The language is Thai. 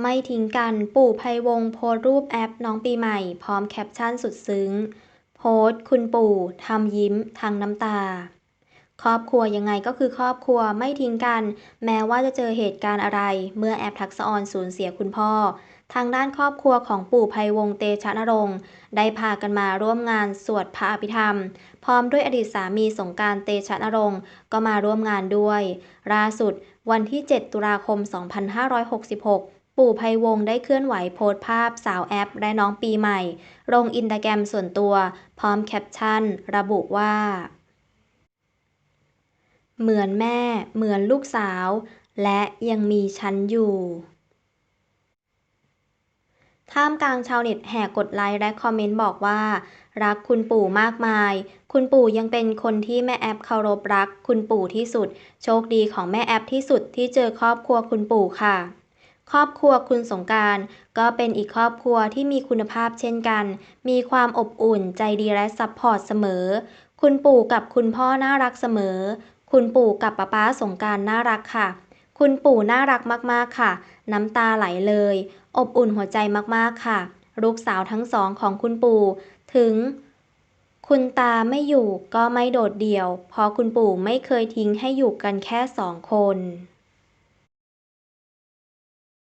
ไม่ทิ้งกัน ปู่ไพวงโพสรูปแอปน้องปีใหม่ พร้อมแคปชั่นสุดซึ้ง โพสคุณปู่ทำยิ้มทั้งน้ำตา ครอบครัวยังไงก็คือครอบครัวไม่ทิ้งกัน แม้ว่าจะเจอเหตุการณ์อะไร เมื่อแอปทักษออนสูญเสียคุณพ่อ ทางด้านครอบครัวของปู่ไพวงเตชะนรงค์ได้พากันมาร่วมงานสวดพระอภิธรรม พร้อมด้วยอดีตสามีสงการเตชะนรงค์ก็มาร่วมงานด้วยล่าสุดวันที่ 7 ตุลาคม 2566 ปู่ไพวงศ์ได้เคลื่อนไหวโพสต์ภาพสาวแอปและน้องปีใหม่ ลงอินสตาแกรมส่วนตัว พร้อมแคปชั่น ระบุว่า เหมือนแม่ เหมือนลูกสาว และยังมีฉันอยู่ท่ามกลางชาวเน็ตแห่กดไลค์และคอมเมนต์บอกว่า รักคุณปู่มากมาย คุณปู่ยังเป็นคนที่แม่แอปเคารพรัก คุณปู่ที่สุด โชคดีของแม่แอปที่สุดที่เจอครอบครัวคุณปู่ค่ะ ครอบครัวคุณสงการก็เป็นอีกครอบครัวที่มีคุณภาพเช่นกัน มีความอบอุ่นใจดีและซัพพอร์ตเสมอ คุณปู่กับคุณพ่อน่ารักเสมอ คุณปู่กับป้าป้าสงการน่ารักค่ะ คุณปู่น่ารักมากๆค่ะ น้ำตาไหลเลย อบอุ่นหัวใจมากๆค่ะ ลูกสาวทั้งสองของคุณปู่ถึงคุณตาไม่อยู่ก็ไม่โดดเดี่ยว เพราะคุณปู่ไม่เคยทิ้งให้อยู่กันแค่สองคน